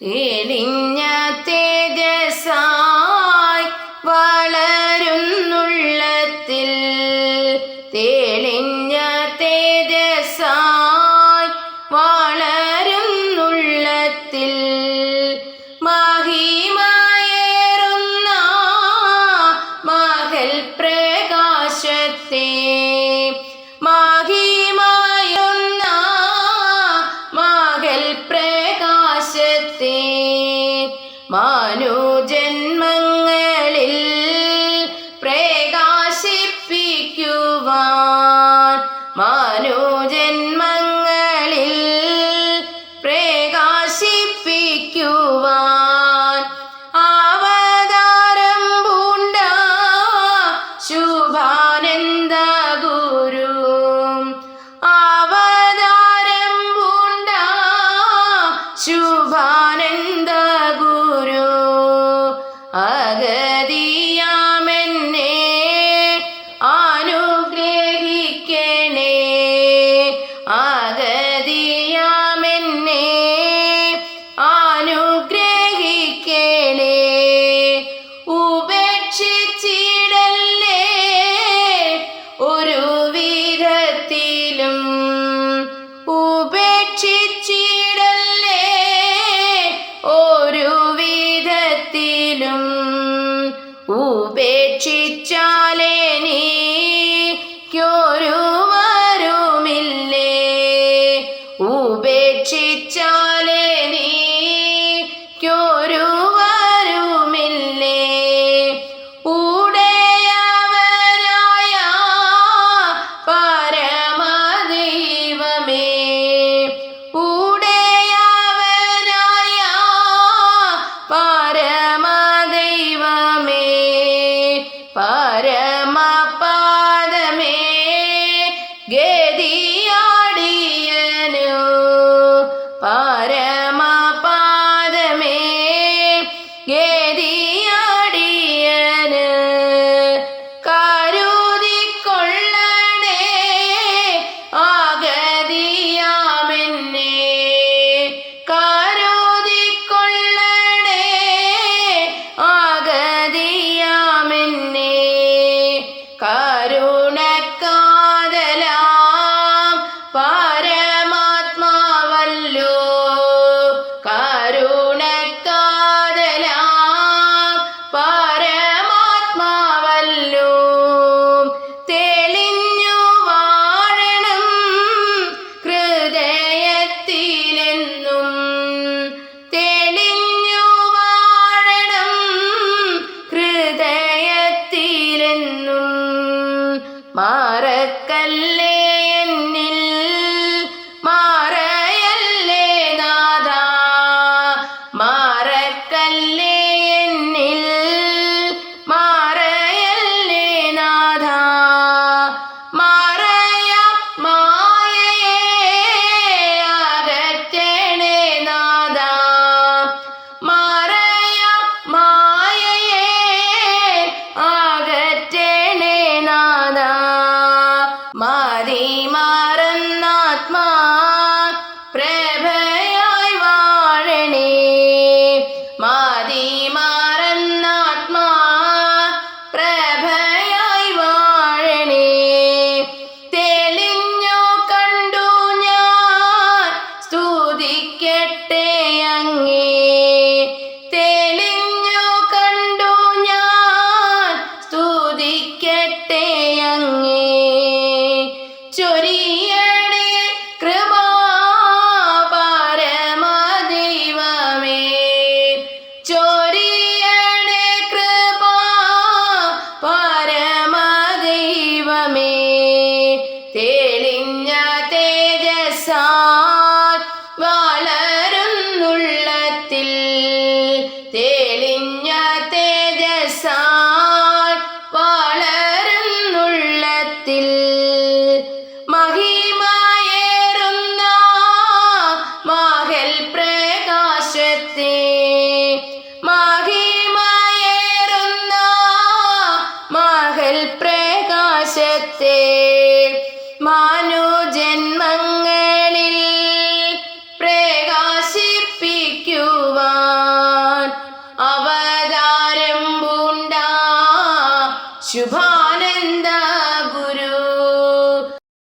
എരിഞ്ഞ തേജസായി വളരുന്നുള്ളത്തിൽ തെളിഞ്ഞ തേജസായി വളരുന്നുള്ളത്തിൽ മഹിമയേറുന്ന മകൾ പ്രകാശത്തെ Allah. ശിക്ഷിച്ചാലേ നീക്കൊരു വരുമില്ലേ ഉടയവനായ പരമദൈവമേ ഉടയവനായ പരമദൈവമേ പരമ ഏതീ വക്കല്ല